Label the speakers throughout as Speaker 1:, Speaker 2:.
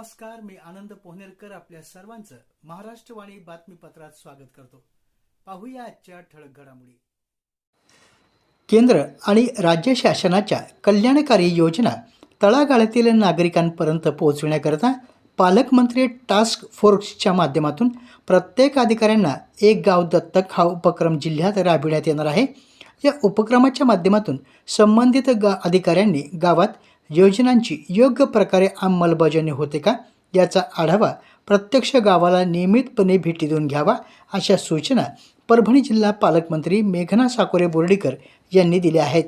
Speaker 1: नमस्कार मी आनंद पोहनेरकर आपल्या सर्वांचं महाराष्ट्रवाणी बातमीपत्रात स्वागत करतो. पाहूया आजच्या ठळक घडामोडी. केंद्र आणि राज्य शासनाच्या कल्याणकारी योजना तळागाळातील नागरिकांपर्यंत पोहोचविण्याकरता पालकमंत्री टास्क फोर्सच्या माध्यमातून प्रत्येक अधिकाऱ्यांना एक गाव दत्तक हा उपक्रम जिल्ह्यात राबविण्यात येणार आहे. या उपक्रमाच्या माध्यमातून संबंधित गा अधिकाऱ्यांनी गावात योजनांची योग्य प्रकारे अंमलबजावणी होते का याचा आढावा प्रत्यक्ष गावाला नियमितपणे भेटी देऊन घ्यावा अशा सूचना परभणी जिल्हा पालकमंत्री मेघना साकोरे बोर्डीकर यांनी दिल्या आहेत.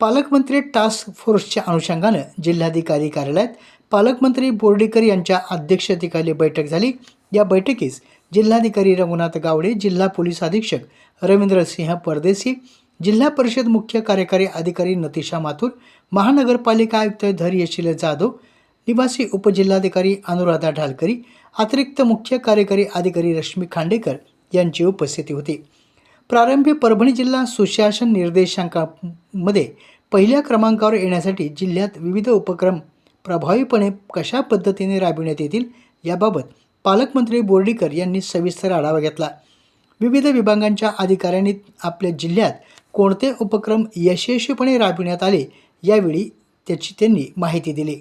Speaker 1: पालकमंत्री टास्क फोर्सच्या अनुषंगानं जिल्हाधिकारी कार्यालयात पालकमंत्री बोर्डीकर यांच्या अध्यक्षतेखाली बैठक झाली. या बैठकीस जिल्हाधिकारी रघुनाथ गावडे जिल्हा पोलीस अधीक्षक रवींद्रसिंह परदेसी जिल्हा परिषद मुख्य कार्यकारी अधिकारी नतिशा माथुर महानगरपालिका आयुक्त धैर्यशील जाधव निवासी उपजिल्हाधिकारी अनुराधा ढालकरी अतिरिक्त मुख्य कार्यकारी अधिकारी रश्मी खांडेकर यांची उपस्थिती होती. प्रारंभी परभणी जिल्हा सुशासन निर्देशांकामध्ये पहिल्या क्रमांकावर येण्यासाठी जिल्ह्यात विविध उपक्रम प्रभावीपणे कशा पद्धतीने राबविण्यात येतील याबाबत पालकमंत्री बोर्डीकर यांनी सविस्तर आढावा घेतला. विविध विभागांच्या अधिकाऱ्यांनी आपल्या जिल्ह्यात कोणते उपक्रम यशस्वीपणे राबविण्यात आले यावेळी त्याची त्यांनी माहिती दिली.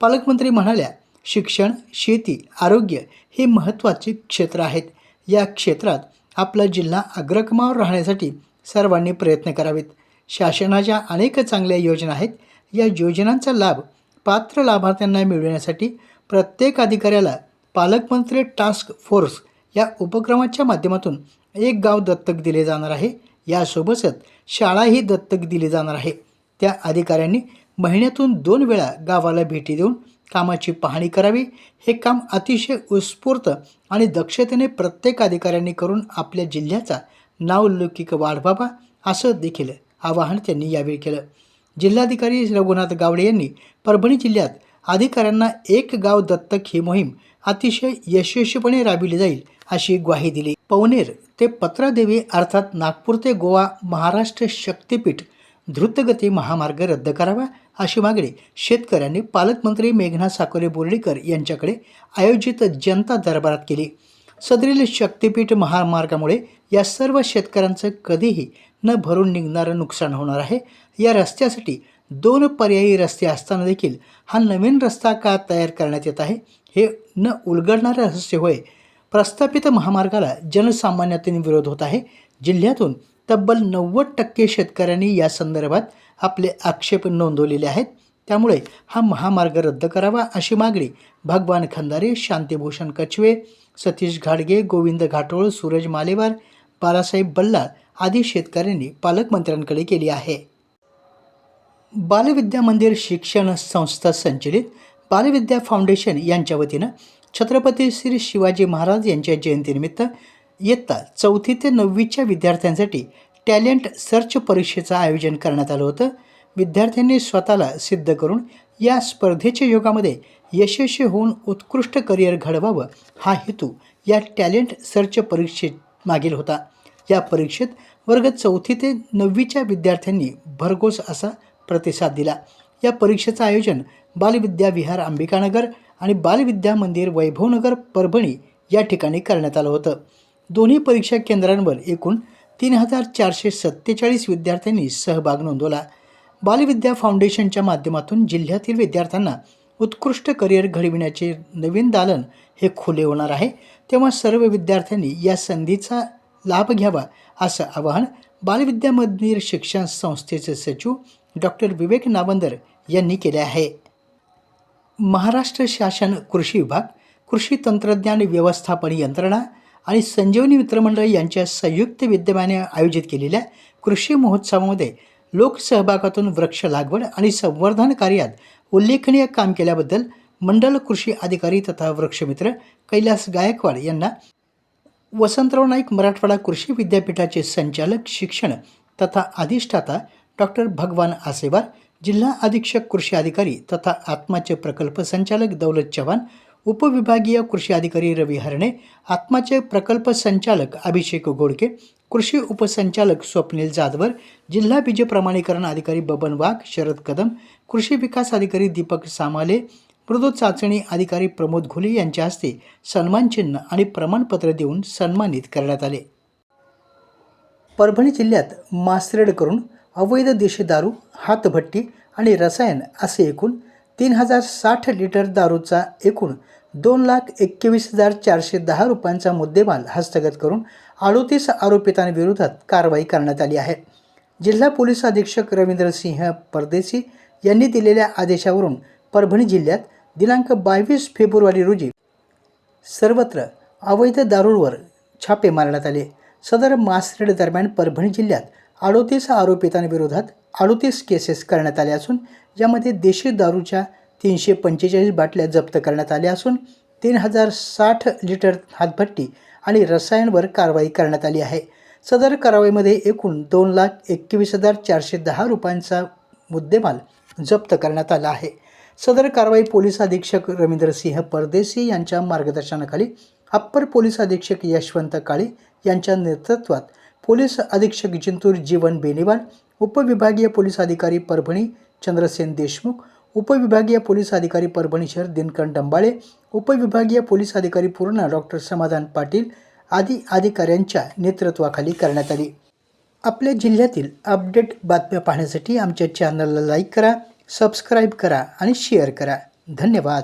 Speaker 1: पालकमंत्री म्हणाल्या शिक्षण शेती आरोग्य हे महत्त्वाचे क्षेत्र आहेत. या क्षेत्रात आपला जिल्हा अग्रक्रमावर राहण्यासाठी सर्वांनी प्रयत्न करावेत. शासनाच्या अनेक चांगल्या योजना आहेत. या योजनांचा लाभ पात्र लाभार्थ्यांना मिळविण्यासाठी प्रत्येक अधिकाऱ्याला पालकमंत्री टास्क फोर्स या उपक्रमाच्या माध्यमातून एक गाव दत्तक दिले जाणार आहे. यासोबतच शाळाही दत्तक दिली जाणार आहे. त्या अधिकाऱ्यांनी महिन्यातून दोन वेळा गावाला भेटी देऊन कामाची पाहणी करावी. हे काम अतिशय उत्स्फूर्त आणि दक्षतेने प्रत्येक अधिकाऱ्यांनी करून आपल्या जिल्ह्याचा नावलौकिक वाढवावा असं देखील आवाहन त्यांनी यावेळी केलं. जिल्हाधिकारी रघुनाथ गावडे यांनी परभणी जिल्ह्यात अधिकाऱ्यांना एक गाव दत्तक ही मोहीम अतिशय यशस्वीपणे राबविली जाईल अशी ग्वाही दिली. पवनेर ते पत्रादेवी अर्थात नागपूर ते गोवा महाराष्ट्र शक्तीपीठ द्रुतगती महामार्ग रद्द करावा अशी मागणी शेतकऱ्यांनी पालकमंत्री मेघना साकोरे बोर्डीकर यांच्याकडे आयोजित जनता दरबारात केली. सदरील शक्तीपीठ महामार्गामुळे या सर्व शेतकऱ्यांचं कधीही न भरून निघणारं नुकसान होणार आहे. या रस्त्यासाठी दोन पर्यायी रस्ते असताना देखील हा नवीन रस्ता का तयार करण्यात येत आहे हे न उलगडणारं रहस्य होय. प्रस्थापित महामार्गाला जनसामान्यातून विरोध होत आहे. जिल्ह्यातून तब्बल नव्वद टक्के शेतकऱ्यांनी या संदर्भात आपले आक्षेप नोंदवलेले आहेत. त्यामुळे हा महामार्ग रद्द करावा अशी मागणी भगवान खंदारे शांतीभूषण कछवे सतीश घाडगे गोविंद घाटोळ सूरज मालेवार बालासाहेब बल्लाळ आदी शेतकऱ्यांनी पालकमंत्र्यांकडे केली आहे. बालविद्या मंदिर शिक्षण संस्था संचलित बालविद्या फाउंडेशन यांच्या वतीनं छत्रपती श्री शिवाजी महाराज यांच्या जयंतीनिमित्त इयत्ता चौथी ते नववीच्या विद्यार्थ्यांसाठी टॅलेंट सर्च परीक्षेचं आयोजन करण्यात आलं होतं. विद्यार्थ्यांनी स्वतःला सिद्ध करून या स्पर्धेच्या योगामध्ये यशस्वी होऊन उत्कृष्ट करिअर घडवावं हा हेतू या टॅलेंट सर्च परीक्षेत मागील होता. या परीक्षेत वर्ग चौथी ते नववीच्या विद्यार्थ्यांनी भरघोस असा प्रतिसाद दिला. या परीक्षेचं आयोजन बालविद्या विहार अंबिकानगर आणि बालविद्या मंदिर वैभवनगर परभणी या ठिकाणी करण्यात आलं होतं. दोन्ही परीक्षा केंद्रांवर एकूण तीन हजार चारशे सत्तेचाळीस विद्यार्थ्यांनी सहभाग नोंदवला. बालविद्या फाउंडेशनच्या माध्यमातून जिल्ह्यातील विद्यार्थ्यांना उत्कृष्ट करिअर घडविण्याचे नवीन दालन हे खुले होणार आहे. तेव्हा सर्व विद्यार्थ्यांनी या संधीचा लाभ घ्यावा असं आवाहन बालविद्या शिक्षण संस्थेचे सचिव डॉक्टर विवेक नावंदर यांनी केले आहे. महाराष्ट्र शासन कृषी विभाग कृषी तंत्रज्ञान व्यवस्थापन यंत्रणा आणि संजीवनी मित्रमंडळ यांच्या संयुक्त विद्यमाने आयोजित केलेल्या कृषी महोत्सवामध्ये लोकसहभागातून वृक्ष लागवड आणि संवर्धन कार्यात उल्लेखनीय काम केल्याबद्दल मंडल कृषी अधिकारी तथा वृक्षमित्र कैलास गायकवाड यांना वसंतराव नाईक मराठवाडा कृषी विद्यापीठाचे संचालक शिक्षण तथा अधिष्ठाता डॉक्टर भगवान आसेवार जिल्हा अधीक्षक कृषी अधिकारी तथा आत्माचे प्रकल्प संचालक दौलत चव्हाण उपविभागीय कृषी अधिकारी रवी हरणे आत्माचे प्रकल्प संचालक अभिषेक घोडके कृषी उपसंचालक स्वप्नील जाधवर जिल्हा बीज प्रमाणीकरण अधिकारी बबन वाघ शरद कदम कृषी विकास अधिकारी दीपक सामाले मृदू चाचणी अधिकारी प्रमोद घुले यांच्या हस्ते सन्मानचिन्ह आणि प्रमाणपत्र देऊन सन्मानित करण्यात आले परभणी जिल्ह्यात मासरेड करून अवैध देशी दारू हातभट्टी आणि रसायन असे एकूण तीन हजार साठ लिटर दारूचा एकूण दोन लाख एक्केवीस हजार चारशे दहा रुपयांचा मुद्देमाल हस्तगत करून अडोतीस आरोपितांविरोधात कारवाई करण्यात आली आहे. जिल्हा पोलीस अधीक्षक रवींद्र सिंह परदेशी यांनी दिलेल्या आदेशावरून परभणी जिल्ह्यात दिनांक बावीस फेब्रुवारी रोजी सर्वत्र अवैध दारूवर छापे मारण्यात आले. सदर मासरेड दरम्यान परभणी जिल्ह्यात अडोतीस आरोपितांविरोधात अडतीस केसेस करण्यात आल्या असून यामध्ये देशी दारूच्या तीनशे पंचेचाळीस बाटल्या जप्त करण्यात आल्या असून तीन हजार साठ लिटर हातभट्टी आणि रसायनवर कारवाई करण्यात आली आहे. सदर कारवाईमध्ये एकूण दोन लाख एकवीस हजार चारशे दहा रुपयांचा मुद्देमाल जप्त करण्यात आला आहे. सदर कारवाई पोलीस अधीक्षक रवींद्र सिंह परदेशी यांच्या मार्गदर्शनाखाली अप्पर पोलीस अधीक्षक यशवंत काळे यांच्या नेतृत्वात पोलीस अधीक्षक जिंतूर जीवन बेनिवाल उपविभागीय पोलीस अधिकारी परभणी चंद्रसेन देशमुख उपविभागीय पोलीस अधिकारी परभणी शहर दिनकन डंबाळे उपविभागीय पोलीस अधिकारी पूर्णा डॉक्टर समाधान पाटील आदी अधिकाऱ्यांच्या नेतृत्वाखाली करण्यात आली. आपल्या जिल्ह्यातील अपडेट बातम्या पाहण्यासाठी आमच्या चॅनलला लाईक करा सबस्क्राईब करा आणि शेअर करा. धन्यवाद.